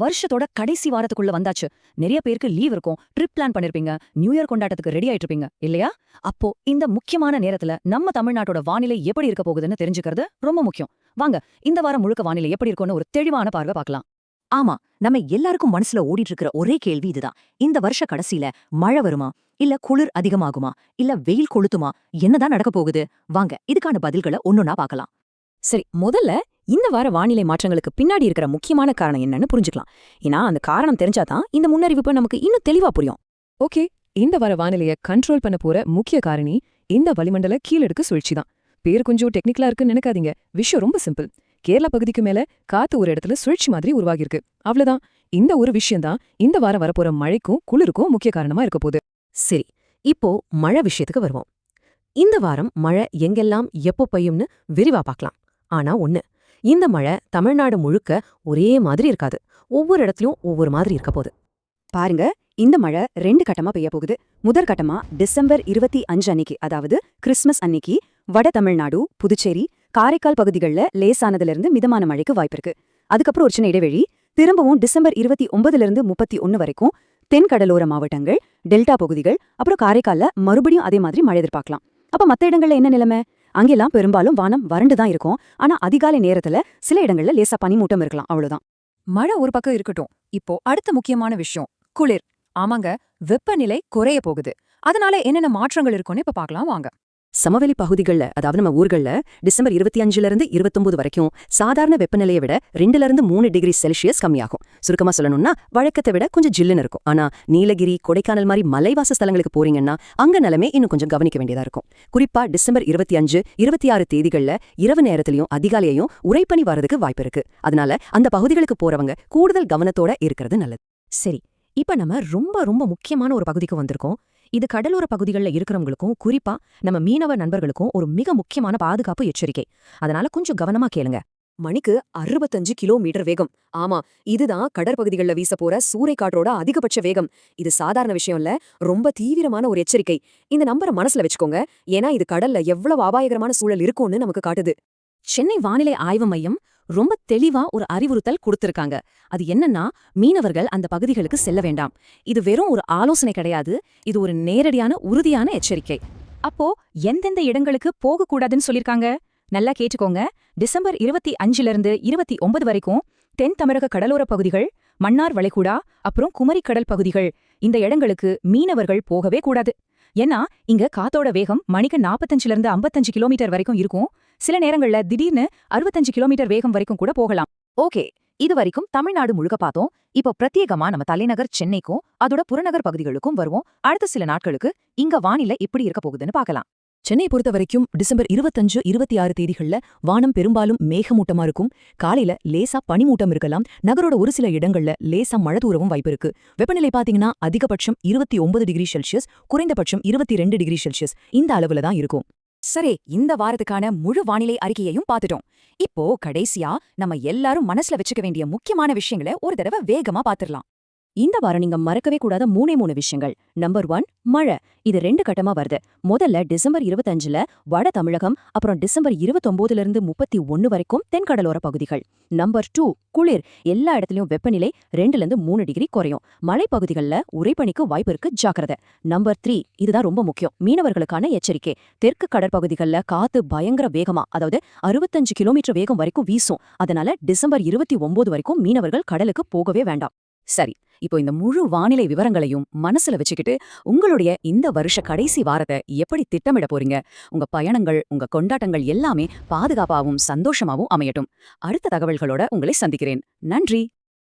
வருஷத்தோட கடைசி வாரத்துக்குள்ள வந்தாச்சு. நிறைய பேருக்கு லீவ் இருக்கும். ட்ரிப் பிளான் பண்ணிருப்பீங்க. நியூ இயர் கொண்டாட்டத்துக்கு ரெடி ஆயிட்டு இருப்பீங்க. இல்லையா? அப்போ இந்த முக்கியமான நேரத்துல நம்ம தமிழ்நாட்டோட வானிலை எப்படி இருக்க போகுதுன்னு தெரிஞ்சுக்கிறது ரொம்ப முக்கியம். வாங்க இந்த வாரம் முழுக்க வானிலை எப்படி இருக்கும்னு ஒரு தெளிவான பார்வை பார்க்கலாம். ஆமா நம்ம எல்லாருக்கும் மனசுல ஓடிட்டு இருக்கிற ஒரே கேள்வி இதுதான். இந்த வருஷ கடைசியில மழை வருமா? இல்ல குளிர் அதிகமாகுமா? இல்ல வெயில் கொளுத்துமா? என்னதான் நடக்க போகுது? வாங்க இதுக்கான பதில்களை ஒன்னொன்னா பார்க்கலாம். சரி முதல்ல இந்த வார வானிலை மாற்றங்களுக்கு பின்னாடி இருக்கிற முக்கியமான காரணம் என்னன்னு புரிஞ்சுக்கலாம். ஏன்னா அந்த காரணம் தெரிஞ்சாதான் இந்த முன்னறிவிப்பு நமக்கு இன்னும் தெளிவா புரியும். ஓகே இந்த வார வானிலைய கண்ட்ரோல் பண்ண போற முக்கிய காரணி இந்த வளிமண்டல கீழடுக்கு சுழற்சி தான். பேர் கொஞ்சம் டெக்னிக்கலா இருக்குன்னு நினைக்காதீங்க. விஷயம் ரொம்ப சிம்பிள் கேரளா பகுதிக்கு மேல காத்து ஒரு இடத்துல சுழற்சி மாதிரி உருவாகியிருக்கு. அவ்வளவுதான். இந்த ஒரு விஷயம்தான் இந்த வாரம் வரப்போற மழைக்கும் குளிருக்கும் முக்கிய காரணமா இருக்க போகுது. சரி இப்போ மழை விஷயத்துக்கு வருவோம். இந்த வாரம் மழை எங்கெல்லாம் எப்போ பெய்யும்னு விரிவா பார்க்கலாம். ஆனா ஒன்னு இந்த மழை தமிழ்நாடு முழுக்க ஒரே மாதிரி இருக்காது. ஒவ்வொரு இடத்துலயும் ஒவ்வொரு மாதிரி இருக்க போகுது. பாருங்க இந்த மழை ரெண்டு கட்டமா பெய்ய போகுது. முதற் கட்டமா டிசம்பர் இருபத்தி அஞ்சு அன்னைக்கு அதாவது கிறிஸ்மஸ் அன்னைக்கு வட தமிழ்நாடு புதுச்சேரி காரைக்கால் பகுதிகளில் லேசானதுல இருந்து மிதமான மழைக்கு வாய்ப்பு இருக்கு. அதுக்கப்புறம் ஒரு சின்ன இடைவெளி திரும்பவும் டிசம்பர் இருபத்தி ஒன்பதுல இருந்து முப்பத்தி ஒன்னு வரைக்கும் தென் கடலோர மாவட்டங்கள் டெல்டா பகுதிகள் அப்புறம் காரைக்காலில் மறுபடியும் அதே மாதிரி மழை எதிர்பார்க்கலாம். அப்ப மத்த இடங்கள்ல என்ன நிலைமை? அங்கெல்லாம் பெரும்பாலும் வானம் வறண்டு தான் இருக்கும். ஆனா அதிகாலை நேரத்துல சில இடங்கள்ல லேசா பனிமூட்டம் இருக்கலாம். அவ்வளவுதான். மழை ஒரு பக்கம் இருக்கட்டும். இப்போ அடுத்த முக்கியமான விஷயம் குளிர். ஆமாங்க வெப்பநிலை குறைய போகுது. அதனால என்னென்ன மாற்றங்கள் இருக்கும்னு இப்ப பார்க்கலாம் வாங்க. சமவெளி பகுதிகள்ல அதாவது நம்ம ஊர்கள்ல டிசம்பர் இருபத்தி அஞ்சுல இருந்து இருபத்தொன்பது வரைக்கும் சாதாரண வெப்பநிலையை விட ரெண்டுல இருந்து மூணு டிகிரி செல்சியஸ் கம்மியாகும். சுருக்கமா சொல்லணும்னா வழக்கத்தை விட கொஞ்சம் ஜில்லுன்னு இருக்கும். ஆனா நீலகிரி கொடைக்கானல் மாதிரி மலைவாச ஸ்தலங்களுக்கு போறீங்கன்னா அங்க நிலைமை இன்னும் கொஞ்சம் கவனிக்க வேண்டியதா இருக்கும். குறிப்பா டிசம்பர் இருபத்தி அஞ்சு இருபத்தி ஆறு தேதிகள்ல இரவு நேரத்திலையும் அதிகாலையையும் உரைப்பணி வரதுக்கு வாய்ப்பு இருக்கு. அதனால அந்த பகுதிகளுக்கு போறவங்க கூடுதல் கவனத்தோட இருக்கிறது நல்லது. சரி இப்ப நம்ம ரொம்ப ரொம்ப முக்கியமான ஒரு பகுதிக்கு வந்திருக்கோம். இது கடலோர பகுதிகளில் இருக்கிறவங்களுக்கும் குறிப்பா நம்ம மீனவ நண்பர்களுக்கும் ஒரு மிக முக்கியமான பாதுகாப்பு எச்சரிக்கை. அதனால கொஞ்சம் கவனமா கேளுங்க. மணிக்கு அறுபத்தஞ்சு கிலோமீட்டர் வேகம். ஆமா இதுதான் கடற்பகுதிகளில் வீச போற சூறைக்காற்றோட அதிகபட்ச வேகம். இது சாதாரண விஷயம் இல்ல ரொம்ப தீவிரமான ஒரு எச்சரிக்கை. இந்த நம்பரை மனசுல வச்சுக்கோங்க. ஏன்னா இது கடல்ல எவ்வளவு அபாயகரமான சூழல் இருக்கும்னு நமக்கு காட்டுது. சென்னை வானிலை ஆய்வு மையம் ரொம்ப தெளிவா ஒரு அறிவுறுத்தல் கொடுத்திருக்காங்க. அது என்னன்னா மீனவர்கள் அந்த பகுதிகளுக்கு செல்ல வேண்டாம். இது வெறும் ஒரு ஆலோசனை கிடையாது. இது ஒரு நேரடியான உறுதியான எச்சரிக்கை. அப்போ எந்தெந்த இடங்களுக்கு போகக்கூடாதுன்னு சொல்லிருக்காங்க? நல்லா கேட்டுக்கோங்க. டிசம்பர் இருபத்தி அஞ்சுல இருந்து இருபத்தி ஒன்பது வரைக்கும் தென் தமிழக கடலோர பகுதிகள் மன்னார் வளைகுடா அப்புறம் குமரி கடல் பகுதிகள் இந்த இடங்களுக்கு மீனவர்கள் போகவே கூடாது. ஏன்னா இங்க காத்தோட வேகம் மணிக்கு நாற்பத்தஞ்சுல இருந்து ஐம்பத்தஞ்சு கிலோமீட்டர் வரைக்கும் இருக்கும். சில நேரங்கள்ல திடீர்னு அறுபத்தஞ்சு கிலோமீட்டர் வேகம் வரைக்கும் கூட போகலாம். ஓகே இது வரைக்கும் தமிழ்நாடு முழுக்க பார்த்தோம். இப்போ பிரத்யேகமா நம்ம தலைநகர் சென்னைக்கும் அதோட புறநகர் பகுதிகளுக்கும் வருவோம். அடுத்த சில நாட்களுக்கு இங்க வானிலை எப்படி இருக்க போகுதுன்னு பார்க்கலாம். சென்னை பொறுத்த வரைக்கும் டிசம்பர் இருபத்தஞ்சு இருபத்தி ஆறு தேதிகள்ல வானம் பெரும்பாலும் மேகமூட்டமா இருக்கும். காலையில லேசா பனிமூட்டம் இருக்கலாம். நகரோட ஒரு சில இடங்கள்ல லேசா மழை தூரவும் வாய்ப்பு இருக்கு. வெப்பநிலை பாத்தீங்கன்னா அதிகபட்சம் இருபத்தி ஒன்பது டிகிரி செல்சியஸ் குறைந்தபட்சம் இருபத்தி ரெண்டு டிகிரி செல்சியஸ் இந்த அளவுல தான் இருக்கும். சரி இந்த வாரத்துக்கான முழு வானிலை அறிக்கையையும் பார்த்துட்டோம் இப்போ கடைசியா நம்ம எல்லாரும் மனசுல வச்சுக்க வேண்டிய முக்கியமான விஷயங்களை ஒரு தடவை வேகமா பாத்துரலாம். இந்த வாரம் நீங்க மறக்கவே கூடாத மூணே மூணு விஷயங்கள். நம்பர் ஒன் மழை. இது ரெண்டு கட்டமா வருது. முதல்ல டிசம்பர் இருபத்தஞ்சுல வட தமிழகம் அப்புறம் டிசம்பர் இருபத்தொன்பதுல இருந்து முப்பத்தி ஒன்னு வரைக்கும் தென்கடலோர பகுதிகள். நம்பர் டூ குளிர். எல்லா இடத்துலயும் வெப்பநிலை ரெண்டுல இருந்து மூணு டிகிரி குறையும். மலைப்பகுதிகளில் உரைப்பணிக்கு வாய்ப்பு இருக்கு ஜாக்கிரதை. நம்பர் த்ரீ இதுதான் ரொம்ப முக்கியம். மீனவர்களுக்கான எச்சரிக்கை. தெற்கு கடற்பகுதிகளில் காத்து பயங்கர வேகமா அதாவது அறுபத்தஞ்சு கிலோமீட்டர் வேகம் வரைக்கும் வீசும். அதனால டிசம்பர் இருபத்தி ஒன்பது வரைக்கும் மீனவர்கள் கடலுக்கு போகவே வேண்டாம். சரி இப்போ இந்த முழு வானிலை விவரங்களையும் மனசுல வச்சுக்கிட்டு உங்களுடைய இந்த வருஷ கடைசி வாரத்தை எப்படி திட்டமிட போறீங்க? உங்க பயணங்கள் உங்க கொண்டாட்டங்கள் எல்லாமே பாதுகாப்பாவும் சந்தோஷமாவும் அமையட்டும். அடுத்த தகவல்களோட உங்களை சந்திக்கிறேன். நன்றி!